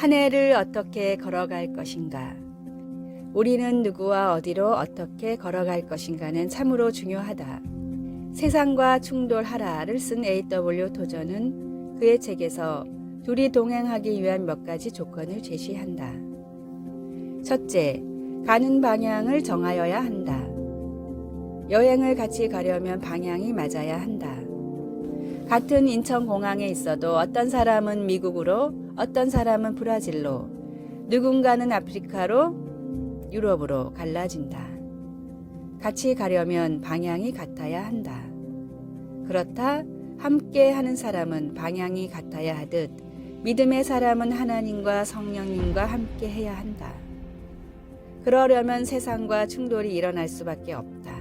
한 해를 어떻게 걸어갈 것인가? 우리는 누구와 어디로 어떻게 걸어갈 것인가는 참으로 중요하다. 세상과 충돌하라를 쓴 A.W. 토저는 그의 책에서 둘이 동행하기 위한 몇 가지 조건을 제시한다. 첫째, 가는 방향을 정하여야 한다. 여행을 같이 가려면 방향이 맞아야 한다. 같은 인천공항에 있어도 어떤 사람은 미국으로, 어떤 사람은 브라질로, 누군가는 아프리카로, 유럽으로 갈라진다. 같이 가려면 방향이 같아야 한다. 그렇다 함께 하는 사람은 방향이 같아야 하듯 믿음의 사람은 하나님과 성령님과 함께 해야 한다. 그러려면 세상과 충돌이 일어날 수밖에 없다.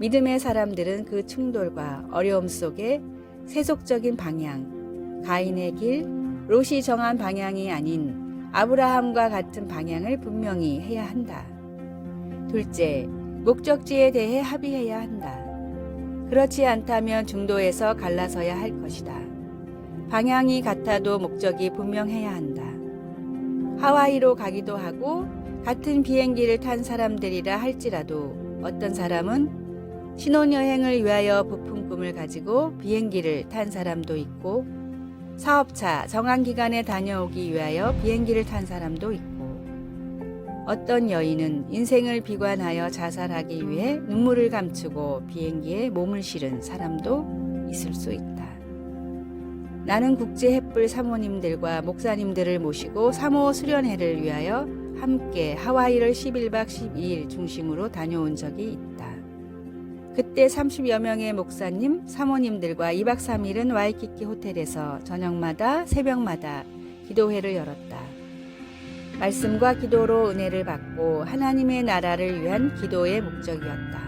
믿음의 사람들은 그 충돌과 어려움 속에 세속적인 방향, 가인의 길, 롯이 정한 방향이 아닌 아브라함과 같은 방향을 분명히 해야 한다. 둘째, 목적지에 대해 합의해야 한다. 그렇지 않다면 중도에서 갈라서야 할 것이다. 방향이 같아도 목적이 분명해야 한다. 하와이로 가기도 하고 같은 비행기를 탄 사람들이라 할지라도 어떤 사람은 신혼여행을 위하여 부푼 꿈을 가지고 비행기를 탄 사람도 있고 사업차 정한 기간에 다녀오기 위하여 비행기를 탄 사람도 있고 어떤 여인은 인생을 비관하여 자살하기 위해 눈물을 감추고 비행기에 몸을 실은 사람도 있을 수 있다. 나는 국제 햇불 사모님들과 목사님들을 모시고 사모 수련회를 위하여 함께 하와이를 11박 12일 중심으로 다녀온 적이 있다. 그때 30여 명의 목사님, 사모님들과 2박 3일은 와이키키 호텔에서 저녁마다 새벽마다 기도회를 열었다. 말씀과 기도로 은혜를 받고 하나님의 나라를 위한 기도의 목적이었다.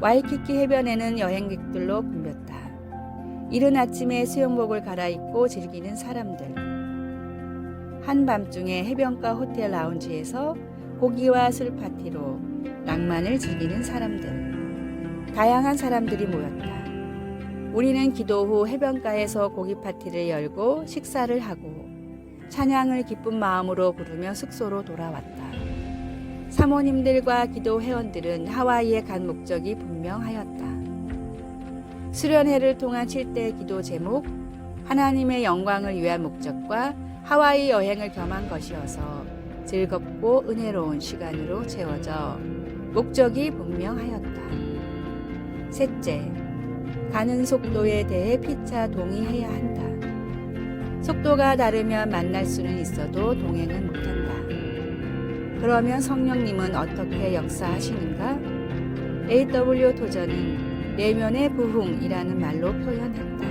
와이키키 해변에는 여행객들로 붐볐다. 이른 아침에 수영복을 갈아입고 즐기는 사람들. 한밤중에 해변가 호텔 라운지에서 고기와 술 파티로 낭만을 즐기는 사람들. 다양한 사람들이 모였다. 우리는 기도 후 해변가에서 고기 파티를 열고 식사를 하고 찬양을 기쁜 마음으로 부르며 숙소로 돌아왔다. 사모님들과 기도 회원들은 하와이에 간 목적이 분명하였다. 수련회를 통한 7대 기도 제목, 하나님의 영광을 위한 목적과 하와이 여행을 겸한 것이어서 즐겁고 은혜로운 시간으로 채워져 목적이 분명하였다. 셋째, 가는 속도에 대해 피차 동의해야 한다. 속도가 다르면 만날 수는 있어도 동행은 못한다. 그러면 성령님은 어떻게 역사하시는가? A.W. 도전은 내면의 부흥이라는 말로 표현했다.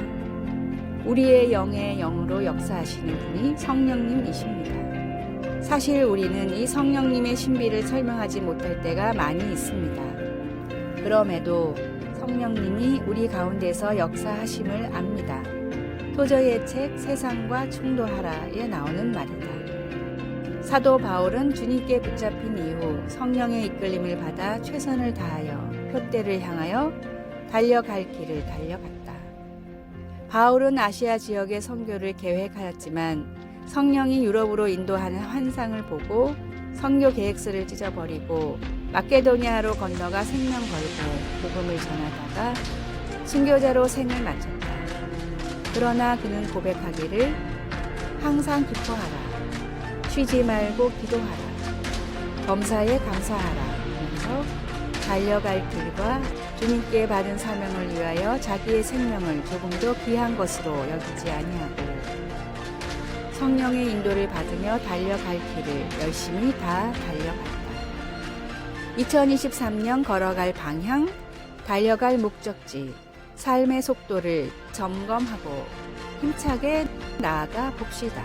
우리의 영의 영으로 역사하시는 분이 성령님이십니다. 사실 우리는 이 성령님의 신비를 설명하지 못할 때가 많이 있습니다. 그럼에도 성령님이 우리 가운데서 역사하심을 압니다. 토저의 책 세상과 충돌하라에 나오는 말이다. 사도 바울은 주님께 붙잡힌 이후 성령의 이끌림을 받아 최선을 다하여 표대를 향하여 달려갈 길을 달려갔다. 바울은 아시아 지역의 선교를 계획하였지만 성령이 유럽으로 인도하는 환상을 보고 선교 계획서를 찢어버리고 마케도니아로 건너가 생명 걸고 복음을 전하다가 순교자로 생을 마쳤다. 그러나 그는 고백하기를 항상 기뻐하라. 쉬지 말고 기도하라. 범사에 감사하라. 하면서 달려갈 길과 주님께 받은 사명을 위하여 자기의 생명을 조금도 귀한 것으로 여기지 아니하고 성령의 인도를 받으며 달려갈 길을 열심히 다 달려갔다. 2023년 걸어갈 방향, 달려갈 목적지, 삶의 속도를 점검하고 힘차게 나아가 봅시다.